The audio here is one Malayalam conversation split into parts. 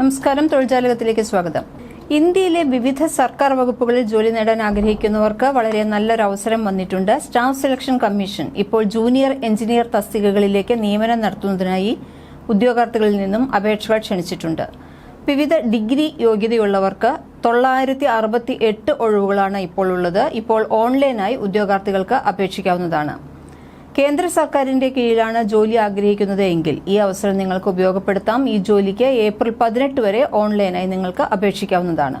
നമസ്കാരം. തൊഴിൽജാലകത്തിലേക്ക് സ്വാഗതം. ഇന്ത്യയിലെ വിവിധ സർക്കാർ വകുപ്പുകളിൽ ജോലി നേടാൻ ആഗ്രഹിക്കുന്നവർക്ക് വളരെ നല്ലൊരു അവസരം വന്നിട്ടുണ്ട്. സ്റ്റാഫ് സെലക്ഷൻ കമ്മീഷൻ ഇപ്പോൾ ജൂനിയർ എഞ്ചിനീയർ തസ്തികകളിലേക്ക് നിയമനം നടത്തുന്നതിനായി ഉദ്യോഗാർത്ഥികളിൽ നിന്നും അപേക്ഷകൾ ക്ഷണിച്ചിട്ടുണ്ട്. വിവിധ ഡിഗ്രി യോഗ്യതയുള്ളവർക്ക് തൊള്ളായിരത്തി അറുപത്തി എട്ട് ഒഴിവുകളാണ് ഇപ്പോൾ ഉള്ളത്. ഇപ്പോൾ ഓൺലൈനായി ഉദ്യോഗാർത്ഥികൾക്ക് അപേക്ഷിക്കാവുന്നതാണ്. കേന്ദ്ര സർക്കാരിന്റെ കീഴിലാണ് ജോലി ആഗ്രഹിക്കുന്നത് എങ്കിൽ ഈ അവസരം നിങ്ങൾക്ക് ഉപയോഗപ്പെടുത്താം. ഈ ജോലിക്ക് ഏപ്രിൽ പതിനെട്ട് വരെ ഓൺലൈനായി നിങ്ങൾക്ക് അപേക്ഷിക്കാവുന്നതാണ്.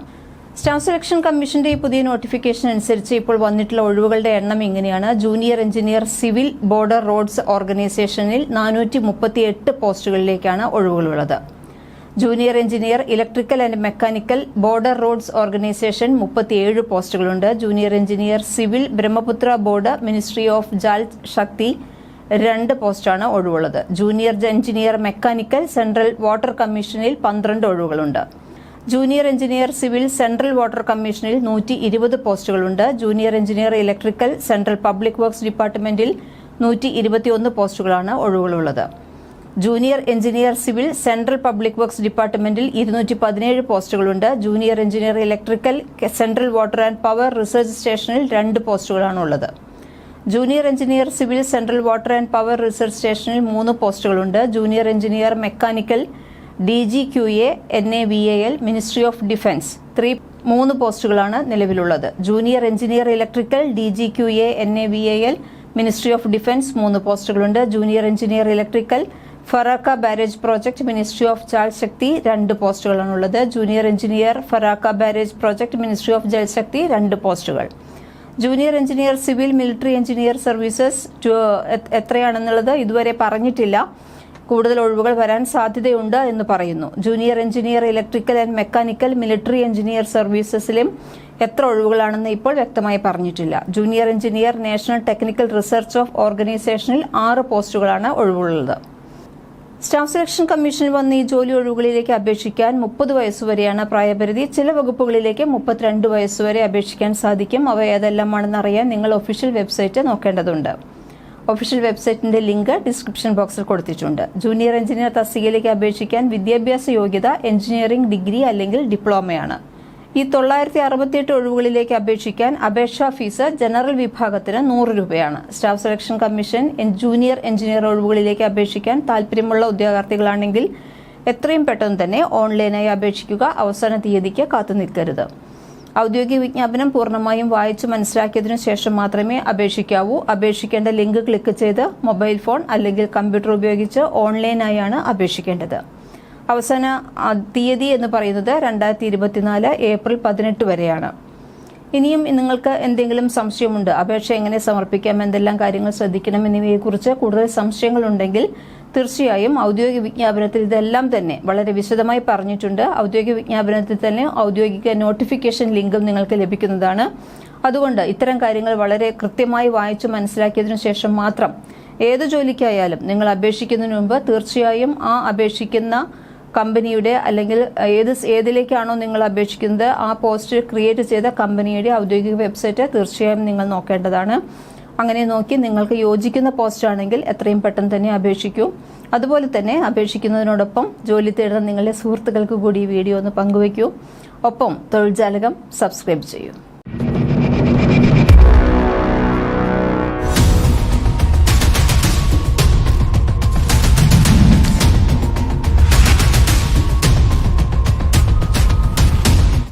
സ്റ്റാഫ് സെലക്ഷൻ കമ്മീഷന്റെ ഈ പുതിയ നോട്ടിഫിക്കേഷൻ അനുസരിച്ച് ഇപ്പോൾ വന്നിട്ടുള്ള ഒഴിവുകളുടെ എണ്ണം ഇങ്ങനെയാണ്. Junior engineer civil border roads ഓർഗനൈസേഷനിൽ നാനൂറ്റി പോസ്റ്റുകളിലേക്കാണ് ഒഴിവുകളുള്ളത്. Junior engineer electrical and mechanical border roads organisation മുപ്പത്തിയേഴ് പോസ്റ്റുകളുണ്ട്. Junior engineer civil Brahmaputra board ministry of Jal Shakti രണ്ട് പോസ്റ്റാണ് ഒഴിവുള്ളത്. Junior engineer mechanical central water കമ്മീഷനിൽ പന്ത്രണ്ട് ഒഴിവുകളുണ്ട്. Junior engineer civil central water കമ്മീഷനിൽ നൂറ്റി ഇരുപത് പോസ്റ്റുകളുണ്ട്. Junior engineer electrical central public works ഡിപ്പാർട്ട്മെന്റിൽ നൂറ്റി ഇരുപത്തിയൊന്ന് പോസ്റ്റുകളാണ് ഒഴിവുകളുള്ളത്. Junior engineer civil central public works ഡിപ്പാർട്ട്മെന്റിൽ ഇരുന്നൂറ്റി പതിനേഴ് പോസ്റ്റുകളുണ്ട്. Junior engineer electrical central water and power research സ്റ്റേഷനിൽ രണ്ട് പോസ്റ്റുകളാണ് ഉള്ളത് junior engineer civil central water and power research സ്റ്റേഷനിൽ മൂന്ന് പോസ്റ്റുകളുണ്ട്. Junior engineer mechanical D G Q A N A V A L ministry of defence three മൂന്ന് പോസ്റ്റുകളാണ് നിലവിലുള്ളത്. Junior engineer electrical D G Q A N A V A L ministry of defence മൂന്ന് പോസ്റ്റുകളുണ്ട്. Junior engineer electrical Farakka barrage project ministry of Jal Shakti രണ്ട് പോസ്റ്റുകളാണുള്ളത്. Junior engineer Farakka barrage project ministry of Jal Shakti രണ്ട് പോസ്റ്റുകൾ. Junior engineer civil military engineer services എത്രയാണെന്നുള്ളത് ഇതുവരെ പറഞ്ഞിട്ടില്ല. കൂടുതൽ ഒഴിവുകൾ വരാൻ സാധ്യതയുണ്ട് എന്ന് പറയുന്നു. Junior engineer electrical and mechanical military engineer സർവീസസിലും എത്ര ഒഴിവുകളാണെന്ന് ഇപ്പോൾ വ്യക്തമായി പറഞ്ഞിട്ടില്ല. Junior engineer national technical research of ഓർഗനൈസേഷനിൽ ആറ് പോസ്റ്റുകളാണ് ഒഴിവുള്ളത്. സ്റ്റാഫ് സെലക്ഷൻ കമ്മീഷൻ വന്ന് ഈ ജോലി ഒഴിവുകളിലേക്ക് അപേക്ഷിക്കാൻ മുപ്പത് വയസ്സുവരെയാണ് പ്രായപരിധി. ചില വകുപ്പുകളിലേക്ക് മുപ്പത്തിരണ്ട് വയസ്സുവരെ അപേക്ഷിക്കാൻ സാധിക്കും. അവ ഏതെല്ലാമാണെന്ന് അറിയാൻ നിങ്ങൾ ഒഫീഷ്യൽ വെബ്സൈറ്റ് നോക്കേണ്ടതുണ്ട്. ഒഫീഷ്യൽ വെബ്സൈറ്റിന്റെ ലിങ്ക് ഡിസ്ക്രിപ്ഷൻ ബോക്സിൽ കൊടുത്തിട്ടുണ്ട്. ജൂനിയർ എഞ്ചിനീയർ തസ്തികയിലേക്ക് അപേക്ഷിക്കാൻ വിദ്യാഭ്യാസ യോഗ്യത എഞ്ചിനീയറിംഗ് ഡിഗ്രി അല്ലെങ്കിൽ ഡിപ്ലോമയാണ് ഈ തൊള്ളായിരത്തി അറുപത്തിയെട്ട് ഒഴിവുകളിലേക്ക് അപേക്ഷിക്കാൻ അപേക്ഷാ ഫീസ് ജനറൽ വിഭാഗത്തിന് നൂറ് രൂപയാണ്. Staff selection commission junior engineer ഒഴിവുകളിലേക്ക് അപേക്ഷിക്കാൻ താൽപ്പര്യമുള്ള ഉദ്യോഗാർത്ഥികളാണെങ്കിൽ എത്രയും പെട്ടെന്ന് തന്നെ ഓൺലൈനായി അപേക്ഷിക്കുക അവസാന തീയതിക്ക് കാത്തു നിൽക്കരുത്. ഔദ്യോഗിക വിജ്ഞാപനം പൂർണമായും വായിച്ചു മനസ്സിലാക്കിയതിനു ശേഷം മാത്രമേ അപേക്ഷിക്കാവൂ. അപേക്ഷിക്കേണ്ട ലിങ്ക് ക്ലിക്ക് ചെയ്ത് മൊബൈൽ ഫോൺ അല്ലെങ്കിൽ കമ്പ്യൂട്ടർ ഉപയോഗിച്ച് ഓൺലൈനായാണ് അപേക്ഷിക്കേണ്ടത്. അവസാന തീയതി എന്ന് പറയുന്നത് രണ്ടായിരത്തി ഇരുപത്തിനാല് ഏപ്രിൽ പതിനെട്ട് വരെയാണ്. ഇനിയും നിങ്ങൾക്ക് എന്തെങ്കിലും സംശയമുണ്ട് അപേക്ഷ എങ്ങനെ സമർപ്പിക്കാം എന്തെല്ലാം കാര്യങ്ങൾ ശ്രദ്ധിക്കണം എന്നിവയെക്കുറിച്ച് കൂടുതൽ സംശയങ്ങളുണ്ടെങ്കിൽ തീർച്ചയായും ഔദ്യോഗിക വിജ്ഞാപനത്തിൽ ഇതെല്ലാം തന്നെ വളരെ വിശദമായി പറഞ്ഞിട്ടുണ്ട്. ഔദ്യോഗിക വിജ്ഞാപനത്തിൽ തന്നെ ഔദ്യോഗിക നോട്ടിഫിക്കേഷൻ ലിങ്കും നിങ്ങൾക്ക് ലഭിക്കുന്നതാണ്. അതുകൊണ്ട് ഇത്തരം കാര്യങ്ങൾ വളരെ കൃത്യമായി വായിച്ചു മനസ്സിലാക്കിയതിനു ശേഷം മാത്രം ഏത് ജോലിക്കായാലും നിങ്ങൾ അപേക്ഷിക്കുന്നതിന് മുമ്പ് തീർച്ചയായും ആ അപേക്ഷിക്കുന്ന കമ്പനിയുടെ അല്ലെങ്കിൽ ഏത് ഏതിലേക്കാണോ നിങ്ങൾ അപേക്ഷിക്കുന്നത് ആ പോസ്റ്റ് ക്രിയേറ്റ് ചെയ്ത കമ്പനിയുടെ ഔദ്യോഗിക വെബ്സൈറ്റ് തീർച്ചയായും നിങ്ങൾ നോക്കേണ്ടതാണ്. അങ്ങനെ നോക്കി നിങ്ങൾക്ക് യോജിക്കുന്ന പോസ്റ്റ് ആണെങ്കിൽ എത്രയും പെട്ടെന്ന് തന്നെ അപേക്ഷിക്കൂ. അതുപോലെ തന്നെ അപേക്ഷിക്കുന്നതിനോടൊപ്പം ജോലി തേടുന്ന നിങ്ങളുടെ സുഹൃത്തുക്കൾക്ക് കൂടി വീഡിയോ ഒന്ന് പങ്കുവയ്ക്കൂ. ഒപ്പം തൊഴിൽ ജാലകം സബ്സ്ക്രൈബ് ചെയ്യൂ.